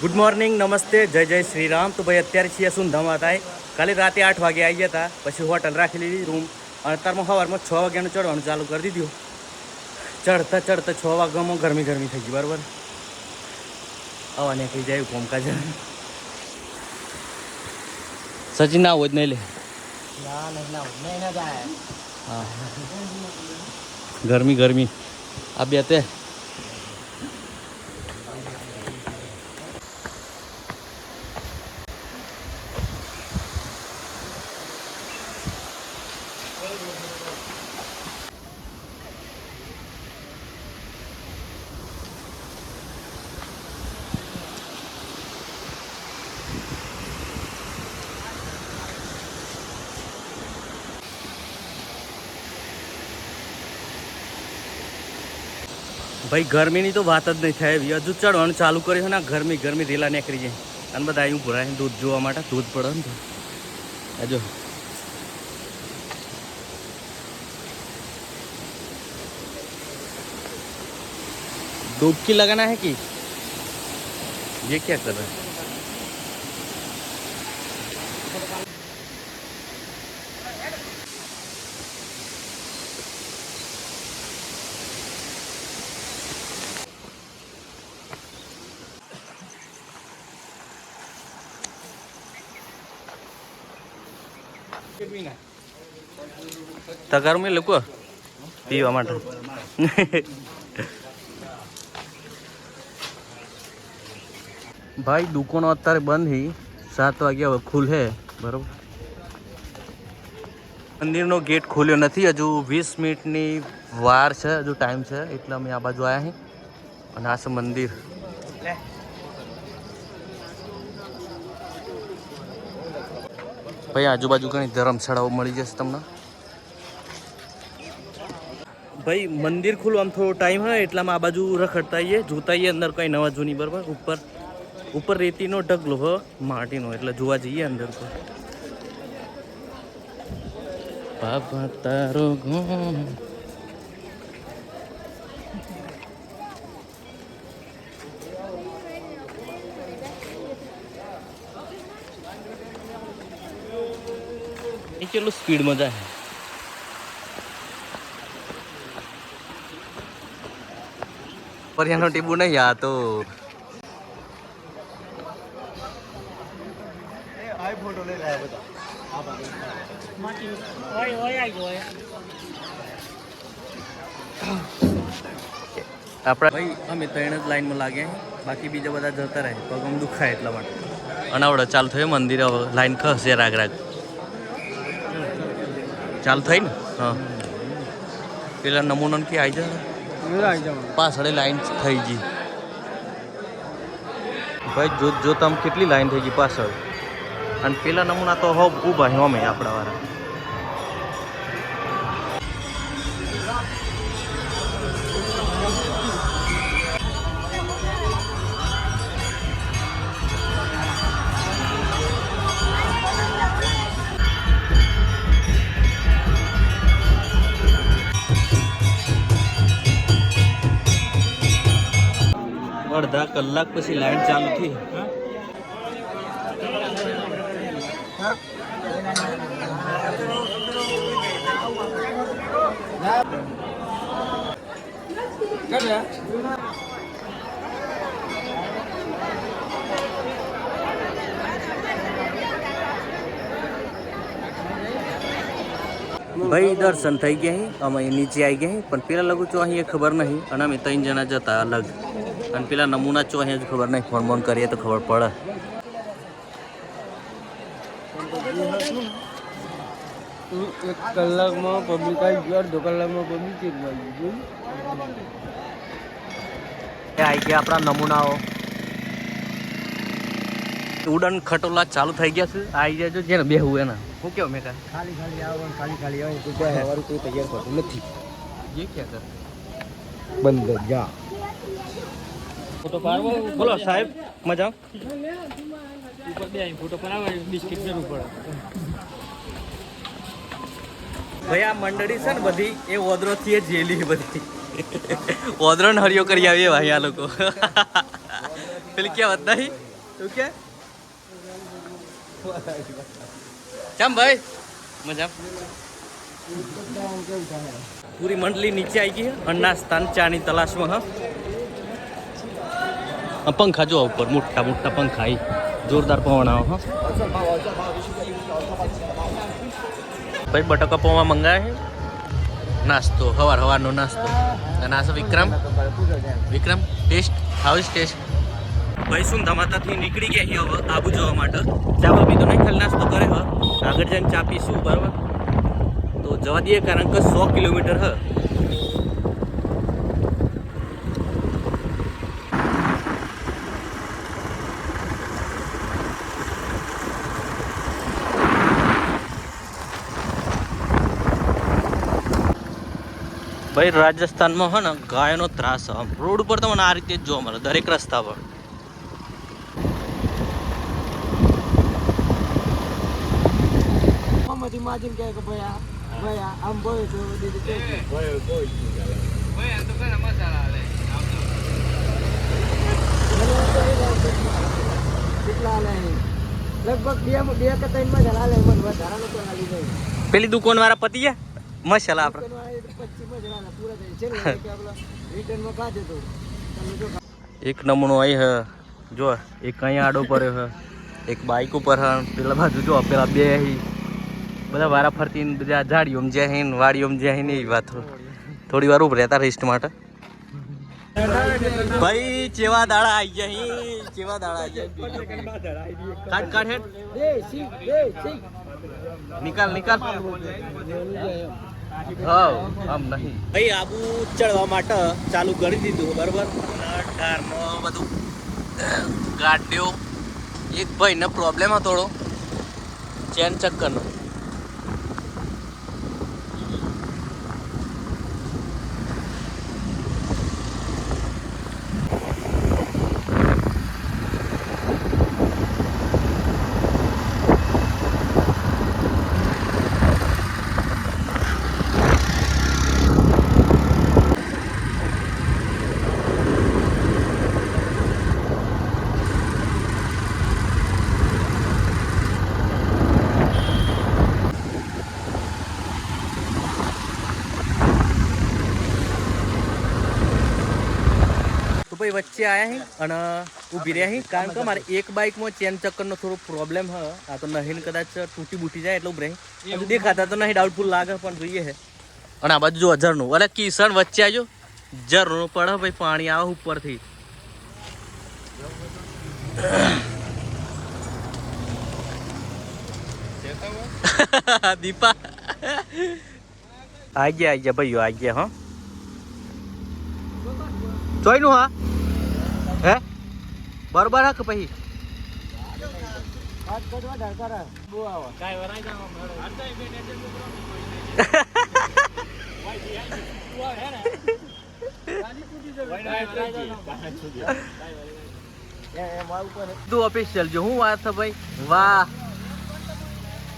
Good morning નમસ્તે જય જય શ્રી રામ તો ભાઈ અત્યારે છીએ સુંધામાં થાય કાલે રાતે આઠ વાગે આવી ગયા હતા પછી હોટલ રાખી લીધી રૂમ અને અત્યારમાં સવારમાં છ વાગ્યાનું ચડવાનું ચાલુ કરી દીધું। ચડતા ચડતા છ વાગ્યામાં ગરમી ગરમી થઈ ગઈ બરાબર? હવા નીકળી જાય કોમકાજ સચિન ના હોય જ નહીં લે. ના ના નહીં હા. ગરમી ગરમી. આ બે તે ભાઈ ગરમીની તો વાત જ નહીં થાય એવી હજુ ચડવાનું ચાલુ કર્યું છે ને આ ગરમી ગરમી રેલા નીકળી જાય અને બધા અહીં ભરાય દૂધ જોવા માટે દૂધ પડે ને તો હજુ डुबकी लगाना है कि ये क्या कर रहा है તગારું મેં લોકો પીવા માટે. ભાઈ, દુકાનો અત્યારે બંધ હી. સાત વાગ્યા ખુલે, બરોબર? મંદિરનો ગેટ ખોલ્યો નથી. હજુ વીસ મિનિટની વાર છે, હજુ ટાઈમ છે, એટલે અમે આ બાજુ આવ્યા હી. અને આ છે મંદિર. ભાઈ, આજુબાજુ ઘણી ધર્મશાળાઓ મળી જશે તમને. ભાઈ, મંદિર ખુલ્લું આમ થોડો ટાઈમ હોય, એટલામાં આ બાજુ રખડતા આવીએ જોતા આવીએ અંદર કંઈ નવા જૂની બરાબર, ઉપર ઉપર રેતીનો ઢગલો હ, માટીનો, એટલે જોવા જઈએ અંદર તો બાબા, તારો એ કેટલું સ્પીડમાં જાય? પરિયાનો ટીબુ નહીં આ તો આપણા ભાઈ અમે ત્રણ જ લાઈનમાં લાગે બાકી બીજા બધા જતા રહે. પગમ દુખાય એટલા માટે. અનાવડો ચાલુ થયું મંદિર લાઈન ખસે રાગ રાગ. ચાલુ થઈ ને? હા. પેલા નમૂનો કે આવી જાય પાછળ લાઈન થઈ ગઈ. ભાઈ જોત જોત આમ કેટલી લાઈન થઈ ગઈ પાછળ. અને પેલા નમૂના તો હોબ ઊભા અમે આપણા વાળા. કલાક પછી લાઈન ચાલુ થઈ. ભાઈ, દર્શન થઈ ગયા અમે નીચે આવી ગયા પણ પેલા લગુ છું અહીં ખબર નહીં, અને અમે ત્રણ જણા જતા અલગ. અને પેલા નમૂના ચો અહીંયા જ ખબર નહીં ફોન બોન કરીએ તો ખબર પડે. એક કલાકમાં પબ્લિક આવી ગયું અડધો કલાકમાં પબ્લિક એક વાગી ગયું? એ આવી ગયા આપણા નમૂનાઓ. ઉડન ખટોલા ચાલુ થઈ ગયા છે. આવી જાય જો જેને બેહું એના. હું કેવું મેં ખાલી ખાલી આવે ખાલી ખાલી આવે કોઈ તૈયાર થતું નથી. જે ક્યાં કર બંધ જા. ફોટો પાડવો? બોલો સાહેબ મજા ઉપર બે ફોટો પડાવવા બિસ્કિટ જરૂર પડે. ભાઈ આ મંડળી છે ને બધી એ ઓદરોથી એ જેલી બધી. ઓદરો ને હરિયો કરી આવીએ ભાઈ આ લોકો. પેલી ક્યાં નહીં? તું કે? ચમ ભાઈ. મજા પૂરી મંડળી નીચે આવી ગઈ અન્ના સ્થાન ચાની તલાશમાં હા. પંખા જો ઉપર, મોટા મોટા પંખા એ જોરદાર પવન આવે ભાઈ, બટાકા પૌવા મંગાવે નાસ્તો, હવાર હવારનો નાસ્તો. અને આ Vikram. Vikram, taste? How is taste? ભાઈ શું ધમાતાથી નીકળી ગયા હવે આબુ જવા માટે. ચા બાપી તો નહીં, ખાલી નાસ્તો કરે હ આગળ જઈને ચા પીશું, બરાબર? તો જવા દઈએ, કારણ કે સો કિલોમીટર હ. ભાઈ રાજસ્થાનમાં હે ને ગાયનો ત્રાસ આમ રોડ ઉપર તમને આ રીતે જ જોવા મળે દરેક રસ્તા પર. તો લગભગ બે બે કે ત્રણમાં જ હાલે મને વધારાનો જાય. પેલી દુકાન વાળા પતી ગયા? મસાલા આપણે. પૂરા એક નમૂનો અહીં હે. જો એક અહીંયા આડો પડ્યો હે. એક બાઇક ઉપર હે. પેલા બાજુ જો પેલા બે હી. બધા વારા ફરતી ને બધા ઝાડીઓમ જ્યાં વાડીઓમ જ્યાં હે ને એવી વાત. થોડી વાર ઉભ રહેતા રેસ્ટ માટે. ભાઈ ચેવા દાડા આવી ગયા હી ચેવા દાડા આઈ ગયા કાટ કાટ હેડ. નિકાલ નિકાલ. હા આમ નહીં. ભાઈ આબુ ચડવા માટે ચાલુ કરી દીધું બરોબર? ઢારમાં બધું ગાડ્યો એક ભાઈને પ્રોબ્લેમ હતો થોડો ચેન ચક્કરનો તો ભાઈ વચ્ચે આયા હી અને ઊભી રહ્યા હી. કારણ કે મારે એક બાઇકમાં ચેન ચક્કરનો થોડો પ્રોબ્લેમ હ. આ તો નહીં કદાચ તૂટી બૂટી જાય એટલે ઊભી દેખાતા તો નહીં ડાઉટફુલ લાગે પણ જોઈએ હે. અને આ બાજુ જો અજરનું. અરે કિસણ વચ્ચે આજો. ઝરણું પડે ભાઈ, પાણી આવે ઉપરથી. દીપા. આ ગયા આ ગયા ભાઈઓ આ ગયા, હા. જોઈનું હા. હે? બરોબર હા કે પછી? તું ઓફિશિયલ જો, હું વાત છે ભાઈ? વાહ.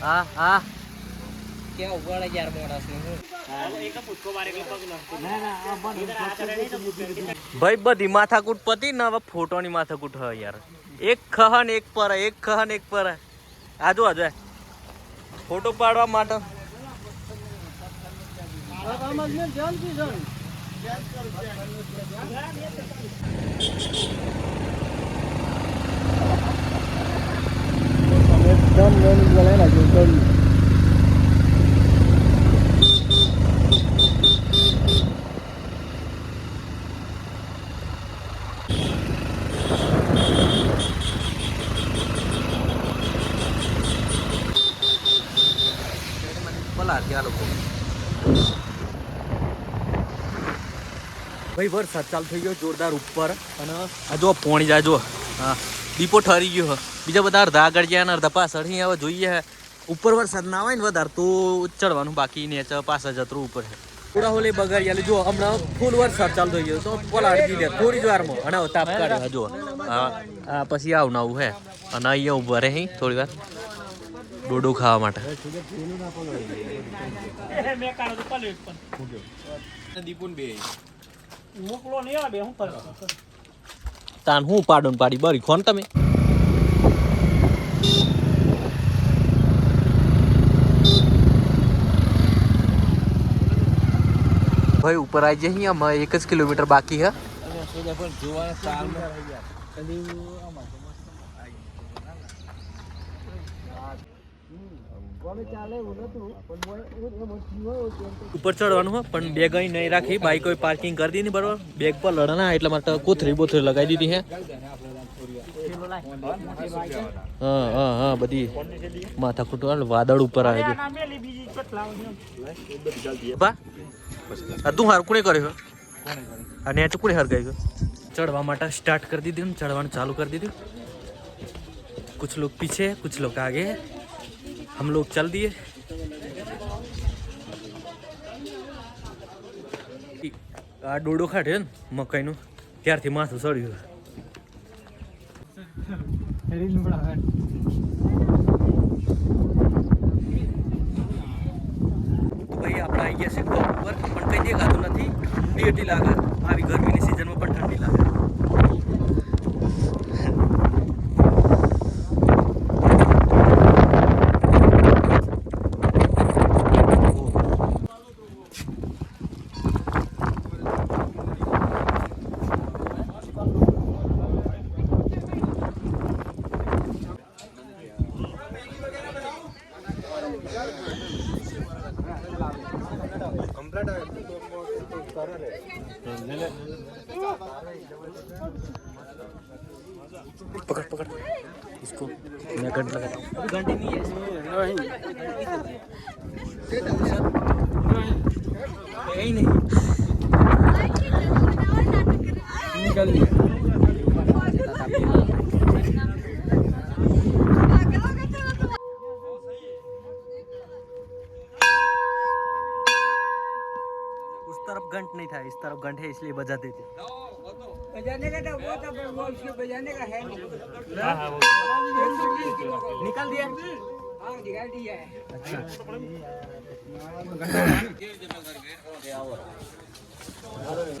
હા હા. ક્યાં ઉગાડે યાર મોડાસ ના ના આ બંધ ભાઈ બધી માથાકૂટ પતી ને હવે ફોટોની માથાકૂટ હોય યાર. એક ખહન એક પર એક ખહન એક પર. આજુ આજુ ફોટો પાડવા માટે. એકદમ મેન ને જો ભલા ત્યાં લોકો ભાઈ વરસાદ ચાલુ થઈ ગયો જોરદાર ઉપર. અને આ જો પોણી જાય જો હા. દીપો ઠરી ગયો બીજા બધા અડધા આગળ ગયા અને અડધા પાછળ. અહીં હવે જોઈએ હે. ઉપર વરસાદ ના આવે ને વધારે તો ચડવાનું બાકી ને પાછળ જતરું ઉપર છે થોડા હોલે બગાડી જો હમણાં ફૂલ વરસાદ ચાલતો ગયો. તો પલાળી દીધે. થોડી જ વારમાં. અને હવે તાપ કાઢ્યો. જો હા. પછી આવું નવું હે. અને અહીંયા રહે થોડી વાર. ડોડો ખાવા માટે. મોકલો નહીં આવે હું પર તાન હું પાડું પાડી? બરી ખોન તમે? ભાઈ ઉપર આવી જઈએ અમે એક જ કિલોમીટર બાકી હે. જોવાના ઉપર ચડવાનું પણ બેગ અહીં નહીં રાખી. બાઈકો પાર્કિંગ કરી દીધી બરોબર? બેગ પર લડના એટલે માટે કોથરી બોથરી લગાવી દીધી હે. હા હા હા, બધી માથા ખૂટવા વાદળ ઉપર આવે છે બા તું હાર કોણે કર્યો અને આ કોણે હાર ગયો ચડવા માટે સ્ટાર્ટ કરી દીધી ચડવાનું ચાલુ કરી દીધું. કુછ લોક પીછે, કુછ લોક આગે. हम लोग चल दिए આ ડોડો ખાટે ને મકાઈનું ત્યારથી માથું સડ્યું તો ભાઈ આપણે આવી ગયા છે ટોપ ઉપર પણ કંઈ દેખાતું નથી ઠંડી એટલી લાગે આવી ગરમીની इस तरफ घंट है इसलिए बजाते थे बजाने का था वो था पर वो उसके बजाने का है नहीं निकाल दिया हाँ निकाल दिया है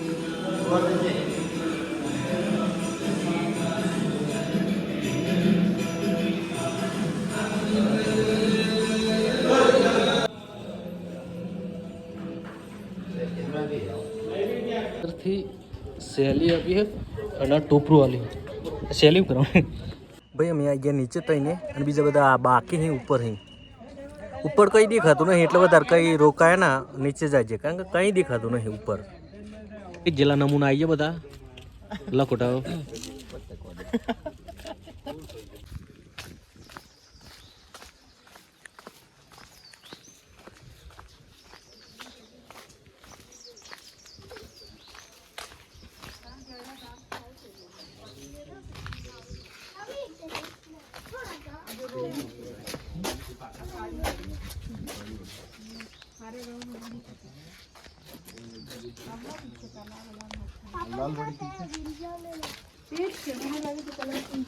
થી સહેલી આપી હે અને ટોપરું આલી સેલી કરો ભાઈ અમે આ ગયા નીચે થઈને અને બીજા બધા બાકી હી ઉપર હી. ઉપર કંઈ દેખાતું નહીં એટલે વધારે કંઈ રોકાયા ના નીચે જાય કારણ કે કંઈ દેખાતું નહીં ઉપર. જેલા નમૂના આવી ગયા બધા. લખોટા.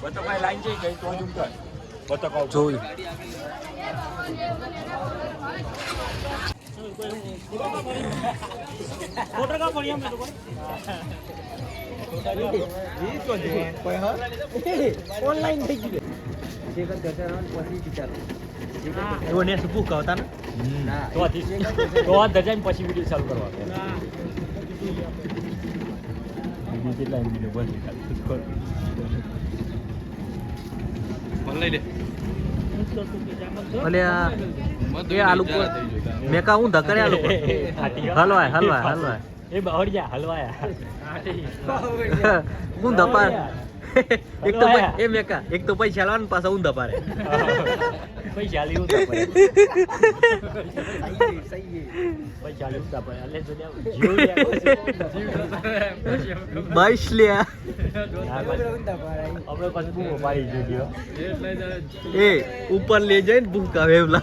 બતક માં લાઈન જઈ ગઈ તો જુમ કર બતક આવ જોયું ઓનલાઈન થઈ ગયું જે કદ ઘટાડવાનું પછી વિચારો એવો ને અલે આ એ પર. મેં કહા હું ધકરે આ લોકો હલવાય હલવાય હલવાય. એ બાવળિયા હલવાયા. હું ધપાર. એક તો એ મેં કા એક તો પૈસા લાવવા ને પાછા હું ધપારે. પૈસા લેવું પૈસા લેવું બાઈસ લ્યા. એ ઉપર લઈ જઈને ભૂકા વેવલા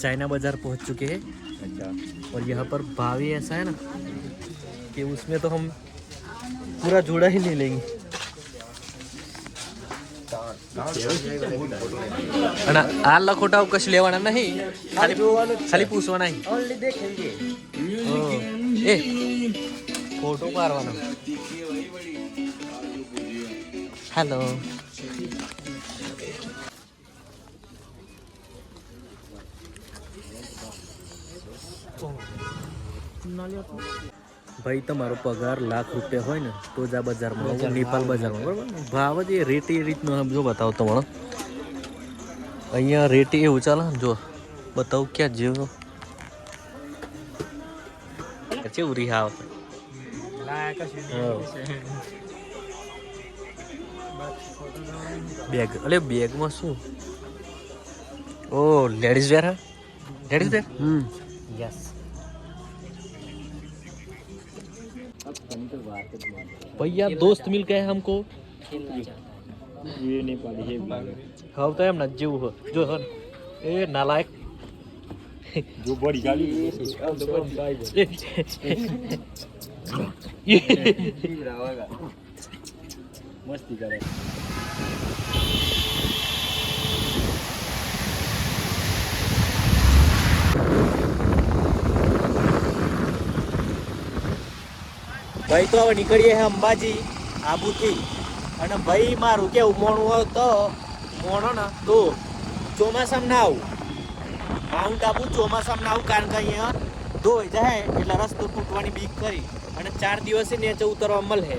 चाइना बाजार पहुंच चुके हैं और यहाँ पर भावी ऐसा है ना कि उसमें तो हम पूरा जोड़ा ही नहीं लेंगे અને આ લખોટા કશું લેવાના નહીં ખાલી ખાલી પૂછવાના નહીં ओनली देखेंगे ઓ, એ ફોટો પાડવાનો હેલો ભાઈ તમારો પગાર લાખ રૂપિયા હોય ને તો જ આ બજારમાં નેપાલ બજારમાં બરાબર ભાવ જ એ રેટ એ રીતનો જો બતાવો તમારો અહીંયા રેટ એવું ચાલે ને જો બતાવું ક્યાં જેવો. કેવું રિહાવ બેગ અલે બેગમાં શું? ઓ લેડીઝ વેર હા? Ladies wear? યસ भैया दोस्त मिल गए हमको। ये नेपाली है हाँ तो हम ना हो जो हो। ए नालायक। जो बड़ी गाली मस्ती करे ભાઈ તો હવે નીકળીએ છે અંબાજી, આબુથી. અને ભાઈ મારું કેવું મોણું હોય તો મોણો ને તો ચોમાસામાં ના આવું. માઉન્ટ આબુ ચોમાસામાં ના આવું કારણ કે અહીંયા ધોઈ જાય એટલે રસ્તો તૂટવાની બીક કરી. અને ચાર દિવસે નીચે ઉતરવા મળે